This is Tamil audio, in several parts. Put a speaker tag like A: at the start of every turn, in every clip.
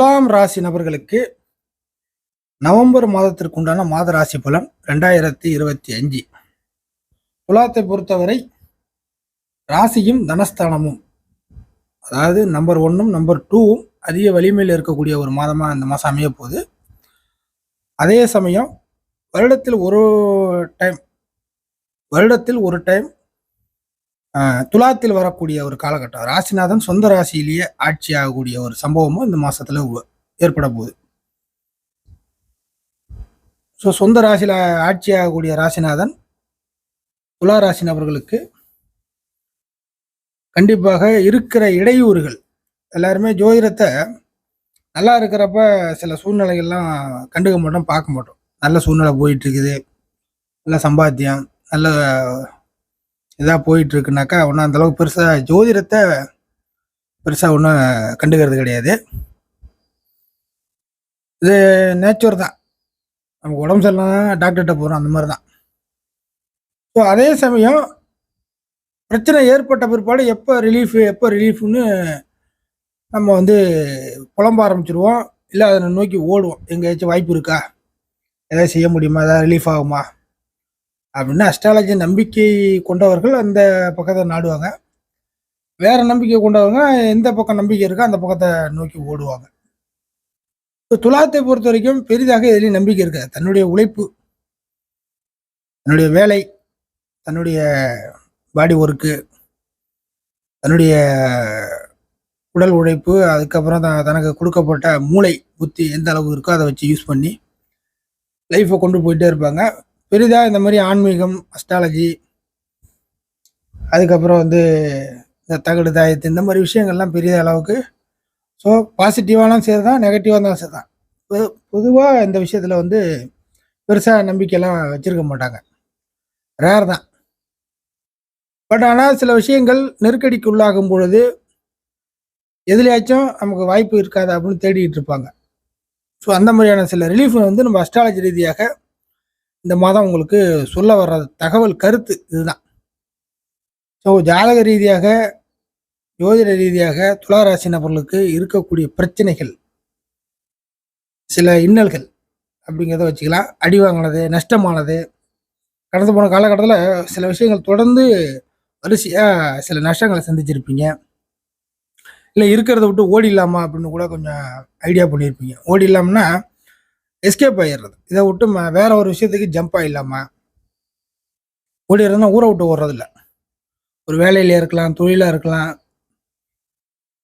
A: துலாம் ராசி நபர்களுக்கு நவம்பர் மாதத்திற்கு உண்டான மாத ராசி பலன் ரெண்டாயிரத்தி இருபத்தி அஞ்சு. துலாத்தை பொறுத்தவரை ராசியும் தனஸ்தானமும். அதாவது நம்பர் ஒன்னும் நம்பர் டூவும் அதிக வலிமையில் இருக்கக்கூடிய ஒரு மாதமாக இந்த மாதம் அமைய போகுது. அதே சமயம் வருடத்தில் ஒரு டைம் வருடத்தில் ஒரு டைம் துலாத்தில் வரக்கூடிய ஒரு காலகட்டம். ராசிநாதன் சொந்த ராசியிலேயே ஆட்சி ஆகக்கூடிய ஒரு சம்பவமும் இந்த மாசத்துல ஏற்பட போகுது. ஸோ சொந்த ராசியில் ஆட்சி ஆகக்கூடிய ராசிநாதன் துலா ராசி நபர்களுக்கு கண்டிப்பாக இருக்கிற இடையூறுகள் எல்லாருமே ஜோதிடத்தை நல்லா இருக்கிறப்ப சில சூழ்நிலைகள்லாம் கண்டுக்க மாட்டோம் பார்க்க மாட்டோம். நல்ல சூழ்நிலை போயிட்டு இருக்குது நல்ல சம்பாத்தியம் நல்ல இதாக போயிட்டுருக்குனாக்கா ஒன்றும் அந்தளவுக்கு பெருசாக ஜோதிடத்தை பெருசாக ஒன்றும் கண்டுக்கிறது கிடையாது. இது நேச்சுர் தான். நமக்கு உடம்பு சரியில்லைனா டாக்டர்கிட்ட போகிறோம் அந்த மாதிரி தான் ஸோ அதே சமயம் பிரச்சனை ஏற்பட்ட பிற்பாடு எப்போ ரிலீஃப் எப்போ ரிலீஃப்னு நம்ம வந்து புலம்ப ஆரம்பிச்சிருவோம். இல்லை அதை நோக்கி ஓடுவோம். எங்கேயாச்சும் வாய்ப்பு இருக்கா? ஏதாவது செய்ய முடியுமா? ஏதாவது ரிலீஃப் ஆகுமா? அப்படின்னு அஸ்ட்ராலஜி நம்பிக்கை கொண்டவர்கள் அந்த பக்கத்தை நாடுவாங்க. வேறு நம்பிக்கை கொண்டவங்க எந்த பக்கம் நம்பிக்கை இருக்கோ அந்த பக்கத்தை நோக்கி ஓடுவாங்க. துலாத்தை பொறுத்த வரைக்கும் பெரிதாக எதுலையும் நம்பிக்கை இருக்காது. தன்னுடைய உழைப்பு தன்னுடைய வேலை தன்னுடைய பாடி ஒர்க்கு தன்னுடைய உடல் உழைப்பு அதுக்கப்புறம் த- தனக்கு கொடுக்கப்பட்ட மூளை புத்தி எந்த அளவு இருக்கோ அதை வச்சு யூஸ் பண்ணி லைஃப்பை கொண்டு போயிட்டே இருப்பாங்க. பெரிதாக இந்த மாதிரி ஆன்மீகம் அஸ்ட்ராலஜி அதுக்கப்புறம் வந்து இந்த தகடு தாயத்து இந்த மாதிரி விஷயங்கள்லாம் பெரிய அளவுக்கு. ஸோ பாசிட்டிவானாலும் சரி தான் நெகட்டிவாக இருந்தாலும் சரி தான் பொதுவாக இந்த விஷயத்தில் வந்து பெருசாக நம்பிக்கையெல்லாம் வச்சுருக்க மாட்டாங்க. ரேர் தான். பட் ஆனால் சில விஷயங்கள் நெருக்கடிக்கு உள்ளாகும் பொழுது எதுலையாச்சும் நமக்கு வாய்ப்பு இருக்காது அப்படின்னு தேடிக்கிட்டு இருப்பாங்க. ஸோ அந்த மாதிரியான சில ரிலீஃப் வந்து நம்ம அஸ்ட்ராலஜி ரீதியாக இந்த மாதம் உங்களுக்கு சொல்ல வர்ற தகவல் கருத்து இதுதான். ஸோ ஜாதக ரீதியாக ஜோதிட ரீதியாக துளாராசி நபர்களுக்கு இருக்கக்கூடிய பிரச்சனைகள் சில இன்னல்கள் அப்படிங்கிறத வச்சுக்கலாம். அடி வாங்கினது நஷ்டமானது. கடந்து போன காலகட்டத்தில் சில விஷயங்கள் தொடர்ந்து வரிசையாக சில நஷ்டங்களை சந்திச்சிருப்பீங்க. இல்லை இருக்கிறத விட்டு ஓடிடலாமா அப்படின்னு கூட கொஞ்சம் ஐடியா பண்ணியிருப்பீங்க ஓடிடலாம்னா எஸ்கேப் ஆயிடுறது. இதை விட்டு வேற ஒரு விஷயத்துக்கு ஜம்ப் ஆயிடலாமா? ஓடிடுறதுனா ஊரை விட்டு ஓடுறதில்ல. ஒரு வேலையில இருக்கலாம் தொழிலாக இருக்கலாம்.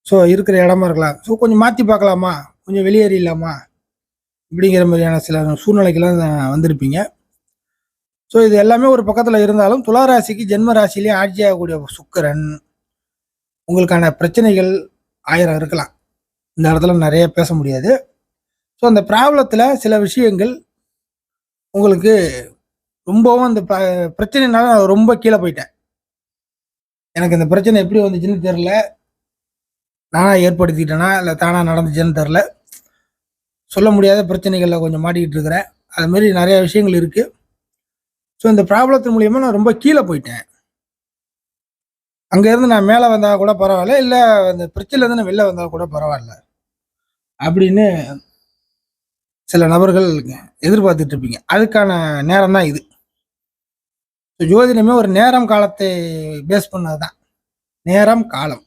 A: ஸோ இருக்கிற இடமா இருக்கலாம். ஸோ கொஞ்சம் மாற்றி பார்க்கலாமா? கொஞ்சம் வெளியேறிடலாமா? இப்படிங்கிற மாதிரியான சில சூழ்நிலைக்கெல்லாம் வந்திருப்பீங்க. ஸோ இது எல்லாமே ஒரு பக்கத்தில் இருந்தாலும் துலா ராசிக்கு ஜென்ம ராசியிலே ஆட்சியாகக்கூடிய சுக்கரன் உங்களுக்கான பிரச்சனைகள் ஆயிரம் இருக்கலாம். இந்த இடத்துல நிறைய பேச முடியாது. ஸோ அந்த ப்ராப்ளத்தில் சில விஷயங்கள் உங்களுக்கு ரொம்பவும் அந்த ப- பிரச்சனைனால நான் ரொம்ப கீழே போயிட்டேன். எனக்கு இந்த பிரச்சனை எப்படி வந்துச்சுன்னு தெரில நானாக ஏற்படுத்திக்கிட்டேனா இல்லை தானாக நடந்துச்சுன்னு தெரில சொல்ல முடியாத பிரச்சனைகளில் கொஞ்சம் மாட்டிக்கிட்டு இருக்கிறேன். அது மாதிரி விஷயங்கள் இருக்குது ஸோ இந்த ப்ராப்ளத்தின் மூலியமாக நான் ரொம்ப கீழே போயிட்டேன். அங்கேருந்து நான் மேலே வந்தால் கூட பரவாயில்ல இல்லை அந்த பிரச்சனைலேருந்து நான் வெளில வந்தால் கூட பரவாயில்ல. அப்படின்னு சில நபர்கள் எதிர்பார்த்துட்டு இருப்பீங்க அதுக்கான நேரம் தான் இது. ஸோ ஜோதிடமே ஒரு நேரம் காலத்தை பேஸ் பண்ணது தான் நேரம் காலம்.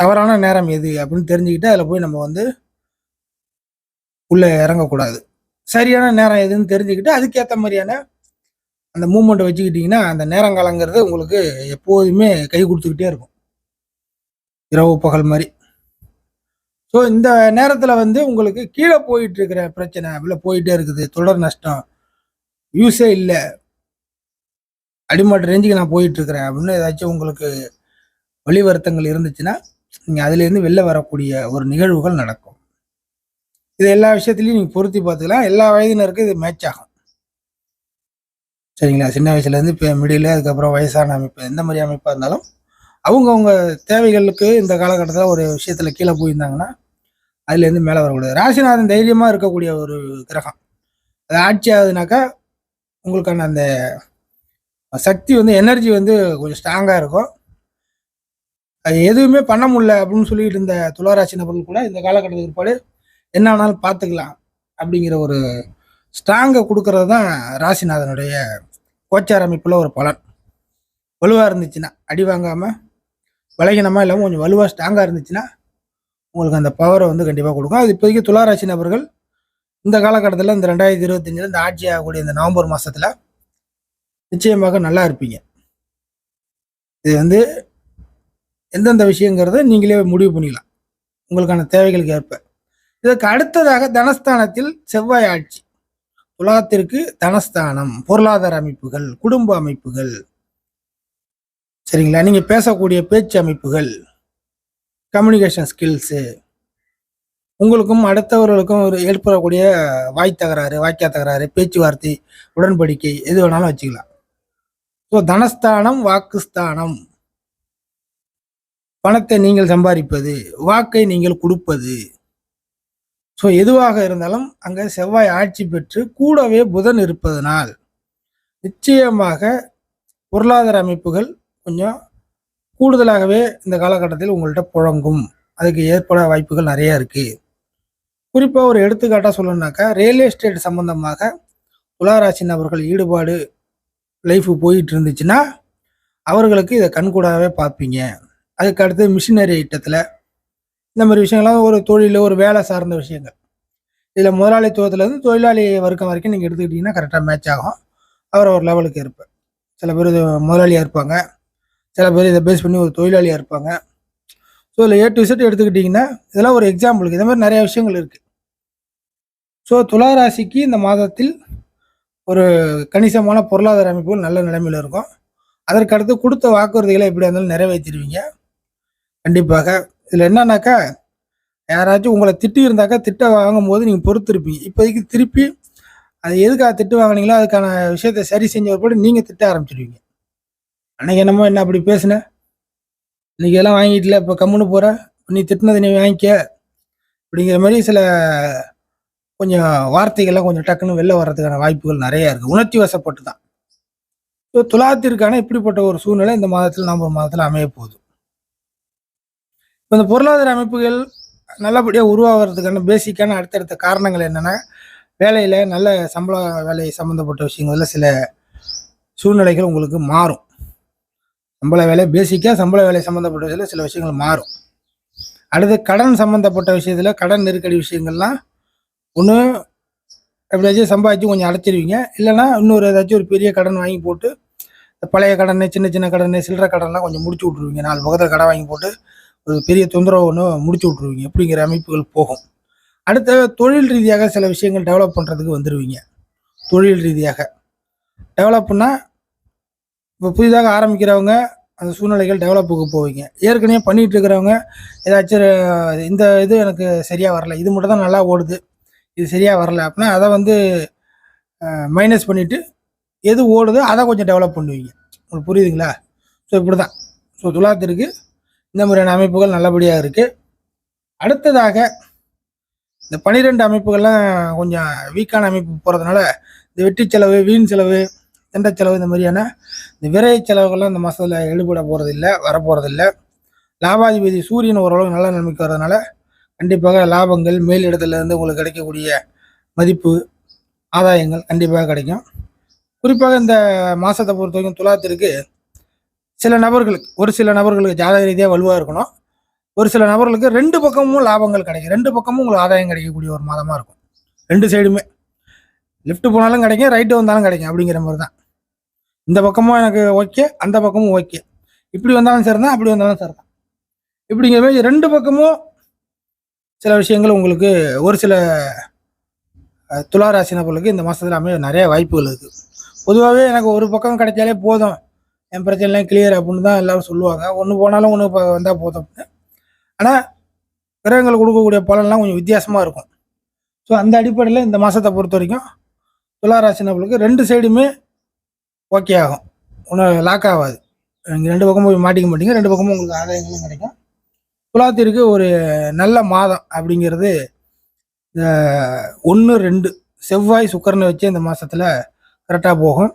A: தவறான நேரம் எது அப்படின்னு தெரிஞ்சுக்கிட்டு அதில் போய் நம்ம வந்து உள்ளே இறங்கக்கூடாது. சரியான நேரம் எதுன்னு தெரிஞ்சுக்கிட்டு அதுக்கேற்ற மாதிரியான அந்த மூமெண்ட்டை வச்சுக்கிட்டிங்கன்னா அந்த நேரங்காலங்கிறது உங்களுக்கு எப்போதுமே கை கொடுத்துக்கிட்டே இருக்கும். இரவு பகல் மாதிரி. ஸோ இந்த நேரத்தில் வந்து உங்களுக்கு கீழே போயிட்டு இருக்கிற பிரச்சனை இல்லை போயிட்டே இருக்குது தொடர் நஷ்டம். யூஸே இல்லை. அடிமட்ட ரேஞ்சுக்கு நான் போயிட்டு இருக்கிறேன் அப்படின்னு ஏதாச்சும் உங்களுக்கு வழி வருத்தங்கள் இருந்துச்சுன்னா நீங்கள் அதுலேருந்து வெளில வரக்கூடிய ஒரு நிகழ்வுகள் நடக்கும். இது எல்லா விஷயத்துலையும் நீங்கள் பொருத்தி பார்த்துக்கலாம். எல்லா வயதினருக்கும் இது மேட்ச் ஆகும். சரிங்களா? சின்ன வயசுலேருந்து இப்போ மிடில் அதுக்கப்புறம் வயசான அமைப்பு எந்த மாதிரி அமைப்பாக இருந்தாலும் அவங்கவுங்க தேவைகளுக்கு இந்த காலகட்டத்தில் ஒரு விஷயத்தில் கீழே போயிருந்தாங்கன்னா அதுலேருந்து மேலே வரக்கூடாது. ராசிநாதன் தைரியமாக இருக்கக்கூடிய ஒரு கிரகம். அது ஆட்சி ஆகுதுனாக்கா உங்களுக்கான அந்த சக்தி வந்து எனர்ஜி வந்து கொஞ்சம் ஸ்ட்ராங்காக இருக்கும். அது எதுவுமே பண்ண முடியல அப்படின்னு சொல்லிட்டு இருந்த துளாராசி நபர்கள் கூட இந்த காலகட்டத்துக்கு பிற்பாடு என்ன ஆனாலும் பார்த்துக்கலாம் அப்படிங்கிற ஒரு ஸ்ட்ராங்கை கொடுக்கறது தான் ராசிநாதனுடைய கோச்சார் அமைப்பில் ஒரு பலன். வலுவாக இருந்துச்சுன்னா அடி வாங்காமல் பலகீனமாக இல்லாமல் கொஞ்சம் வலுவாக ஸ்ட்ராங்காக இருந்துச்சுன்னா உங்களுக்கு அந்த பவரை வந்து கண்டிப்பாக கொடுக்கும். அது இப்போதைக்கு துளாராசி நபர்கள் இந்த காலகட்டத்தில் இந்த ரெண்டாயிரத்தி இருபத்தஞ்சில் இந்த ஆட்சி ஆகக்கூடிய இந்த நவம்பர் மாதத்தில் நிச்சயமாக நல்லா இருப்பீங்க. இது வந்து எந்தெந்த விஷயங்கிறத நீங்களே முடிவு பண்ணிக்கலாம். உங்களுக்கான தேவைகளுக்கு ஏற்ப. இதற்கு அடுத்ததாக தனஸ்தானத்தில் செவ்வாய் ஆட்சி. உலகத்திற்கு தனஸ்தானம் பொருளாதார அமைப்புகள் குடும்ப அமைப்புகள். சரிங்களா? நீங்கள் பேசக்கூடிய பேச்சு அமைப்புகள் கம்யூனிகேஷன் ஸ்கில்ஸு உங்களுக்கும் அடுத்தவர்களுக்கும் ஒரு ஏற்படக்கூடிய வாய் தகராறு வாய்க்கா தகராறு பேச்சுவார்த்தை உடன்படிக்கை எது வேணாலும் வச்சுக்கலாம். ஸோ தனஸ்தானம் வாக்குஸ்தானம். பணத்தை நீங்கள் சம்பாதிப்பது வாக்கை நீங்கள் கொடுப்பது. ஸோ எதுவாக இருந்தாலும் அங்கே செவ்வாய் ஆட்சி பெற்று கூடவே புதன் இருப்பதனால் நிச்சயமாக பொருளாதார அமைப்புகள் கொஞ்சம் கூடுதலாகவே இந்த காலகட்டத்தில் உங்கள்கிட்ட புழங்கும். அதுக்கு ஏற்பட வாய்ப்புகள் நிறையா இருக்குது குறிப்பாக ஒரு எடுத்துக்காட்டாக சொல்லணுனாக்கா ரியல் எஸ்டேட் சம்பந்தமாக துளாராசி நபர்கள் ஈடுபாடு லைஃப் போயிட்டு இருந்துச்சுன்னா அவர்களுக்கு இதை கண்கூடாகவே பார்ப்பீங்க. அதுக்கு அடுத்து மிஷினரி ஐட்டத்தில் இந்த மாதிரி விஷயங்கள்லாம் ஒரு தொழில் ஒரு வேலை சார்ந்த விஷயங்கள். இதில் முதலாளித்துவத்துலேருந்து தொழிலாளி வர்க்கம் வரைக்கும் நீங்கள் எடுத்துக்கிட்டிங்கன்னா கரெக்டாக மேட்ச் ஆகும். அவர் ஒரு லெவலுக்கு இருப்பேன் சில பேர் இது முதலாளியாக இருப்பாங்க. சில பேர் இதை பேஸ் பண்ணி ஒரு தொழிலாளியாக இருப்பாங்க. ஸோ இதில் ஏ டு செட் எடுத்துக்கிட்டிங்கன்னா இதெல்லாம் ஒரு எக்ஸாம்பிளுக்கு இந்த மாதிரி நிறைய விஷயங்கள் இருக்குது ஸோ துளாராசிக்கு இந்த மாதத்தில் ஒரு கணிசமான பொருளாதார அமைப்புகள் நல்ல நிலைமையில் இருக்கும். அதற்கு அடுத்து கொடுத்த வாக்குறுதிகளை எப்படி இருந்தாலும் நிறைவேற்றிடுவீங்க. கண்டிப்பாக. இதில் என்னன்னாக்கா யாராச்சும் உங்களை திட்டி இருந்தாக்கா திட்ட வாங்கும்போது நீங்கள் பொறுத்திருப்பீங்க. இப்போதைக்கு திருப்பி அது எதுக்காக திட்டு வாங்கினீங்களோ அதுக்கான விஷயத்தை சரி செஞ்ச ஒருபடி நீங்கள் திட்ட ஆரம்பிச்சிடுவீங்க அன்னைக்கு என்னமோ என்ன அப்படி பேசுன? இன்னைக்கு எல்லாம் வாங்கிட்டல இப்போ கம்முன்னு போகிற நீ திட்டினது நீ வாங்கிக்க. அப்படிங்கிற மாதிரி சில கொஞ்சம் வார்த்தைகள்லாம் கொஞ்சம் டக்குன்னு வெளில வர்றதுக்கான வாய்ப்புகள் நிறைய இருக்குது உணர்ச்சி வசப்பட்டு தான். ஸோ துலாத்திற்கான இப்படிப்பட்ட ஒரு சூழ்நிலை இந்த மாதத்தில் நவம்பர் மாதத்தில் அமைய போகுது. இப்போ இந்த பொருளாதார அமைப்புகள் நல்லபடியாக உருவாகிறதுக்கான பேசிக்கான அடுத்தடுத்த காரணங்கள் என்னென்னா வேலையில் நல்ல சம்பள வேலை சம்மந்தப்பட்ட விஷயங்களில் சில சூழ்நிலைகள் உங்களுக்கு மாறும். சம்பள வேலை பேசிக்காக சம்பள வேலை சம்மந்தப்பட்ட விஷயத்தில் சில விஷயங்கள் மாறும். அடுத்து கடன் சம்மந்தப்பட்ட விஷயத்தில் கடன் நெருக்கடி விஷயங்கள்லாம் ஒன்று எப்படியாச்சும் சம்பாதிச்சு கொஞ்சம் அடைச்சிருவீங்க. இல்லைன்னா இன்னொரு ஏதாச்சும் ஒரு பெரிய கடன் வாங்கி போட்டு பழைய கடன் சின்ன சின்ன கடன் சில்லற கடன்லாம் கொஞ்சம் முடிச்சு விட்ருவீங்க நாலு பக்கத்தில் கடை வாங்கி போட்டு ஒரு பெரிய தொந்தரவு ஒன்று முடிச்சு விட்ருவீங்க அப்படிங்கிற அமைப்புகள் போகும். அடுத்த தொழில் ரீதியாக சில விஷயங்கள் டெவலப் பண்ணுறதுக்கு வந்துடுவீங்க தொழில் ரீதியாக. டெவலப்னால் இப்போ புதிதாக ஆரம்பிக்கிறவங்க அந்த சூழ்நிலைகள் டெவலப்புக்கு போவீங்க. ஏற்கனவே பண்ணிகிட்டு இருக்கிறவங்க ஏதாச்சும் இந்த இது எனக்கு சரியாக வரல இது மட்டும் தான் நல்லா ஓடுது இது சரியாக வரல அப்படின்னா அதை வந்து மைனஸ் பண்ணிவிட்டு எது ஓடுதோ அதை கொஞ்சம் டெவலப் பண்ணுவீங்க. உங்களுக்கு புரியுதுங்களா? ஸோ இப்படி தான் ஸோ துலாத்திற்கு இந்த மாதிரியான அமைப்புகள் நல்லபடியாக இருக்குது அடுத்ததாக இந்த பனிரெண்டு அமைப்புகள்லாம் கொஞ்சம் வீக்கான அமைப்பு போகிறதுனால இந்த வெட்டி செலவு வீண் செலவு திண்ட செலவு இந்த மாதிரியான இந்த விரை செலவுகள்லாம் இந்த மாதத்தில் ஈடுபட போகிறதில்ல வரப்போகிறதில்ல லாபாதிபதி சூரியன் ஓரளவு நல்ல நிலைமைக்கு வர்றதுனால கண்டிப்பாக லாபங்கள் மேலிடத்துலேருந்து உங்களுக்கு கிடைக்கக்கூடிய மதிப்பு ஆதாயங்கள் கண்டிப்பாக கிடைக்கும். குறிப்பாக இந்த மாதத்தை பொறுத்த வரைக்கும் துலாத்திற்கு சில நபர்களுக்கு ஒரு சில நபர்களுக்கு ஜாதக ரீதியாக வலுவாக இருக்கணும். ஒரு சில நபர்களுக்கு ரெண்டு பக்கமும் லாபங்கள் கிடைக்கும். ரெண்டு பக்கமும் உங்களுக்கு ஆதாயம் கிடைக்கக்கூடிய ஒரு மாதமாக இருக்கும். ரெண்டு சைடுமே லெஃப்ட் போனாலும் கிடைக்கும் ரைட்டு வந்தாலும் கிடைக்கும் அப்படிங்கிற மாதிரி தான். இந்த பக்கமும் எனக்கு ஓகே அந்த பக்கமும் ஓகே இப்படி வந்தாலும் சரி தான் அப்படி வந்தாலும் சரி தான் இப்படிங்கிற மாதிரி ரெண்டு பக்கமும் சில விஷயங்கள் உங்களுக்கு ஒரு சில அஹ், துலா நபர்களுக்கு இந்த மாதத்தில் அமைய நிறைய வாய்ப்புகள் இருக்குது பொதுவாகவே எனக்கு ஒரு பக்கம் கிடைச்சாலே போதும். என் பிரச்சனைலாம் கிளியர் அப்படின்னு தான் எல்லாரும் சொல்லுவாங்க. ஒன்று போனாலும் ஒன்று வந்தால் போதும் அப்படின்னு. ஆனால் கிரகங்கள் கொடுக்கக்கூடிய பலன்லாம் கொஞ்சம் வித்தியாசமாக இருக்கும். ஸோ அந்த அடிப்படையில் இந்த மாதத்தை பொறுத்த வரைக்கும் துளாராசி நபர்களுக்கு ரெண்டு சைடுமே ஓகே ஆகும். ஒன்றும் லாக் ஆகாது. நீங்கள் ரெண்டு பக்கமும் போய் மாட்டிக்க மாட்டீங்க. ரெண்டு பக்கமும் உங்களுக்கு ஆதாயங்களும் கிடைக்கும். துலாத்திற்கு ஒரு நல்ல மாதம் அப்படிங்கிறது இந்த ஒன்று ரெண்டு செவ்வாய் சுக்கரனை வச்சு இந்த மாதத்தில் கரெக்டாக போகும்.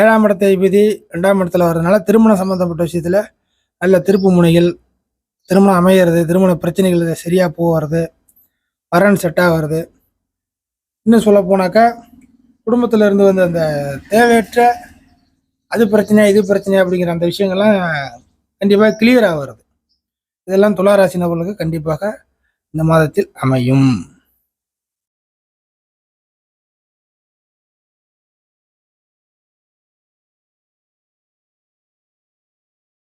A: ஏழாம் இடத்தை விதி ரெண்டாம் இடத்துல வர்றதுனால திருமணம் சம்மந்தப்பட்ட விஷயத்தில் நல்ல திருப்பு முனைகள் திருமணம் அமையிறது திருமண பிரச்சனைகள் சரியாக போகிறது வரன் செட் ஆகிறது இன்னும் சொல்ல போனாக்கா குடும்பத்தில் இருந்து வந்த அந்த தேவையற்ற அது பிரச்சனை இது பிரச்சனை அப்படிங்கிற அந்த விஷயங்கள்லாம் கண்டிப்பாக கிளியராக வருது. இதெல்லாம் துளாராசி நபர்களுக்கு கண்டிப்பாக இந்த மாதத்தில் அமையும்.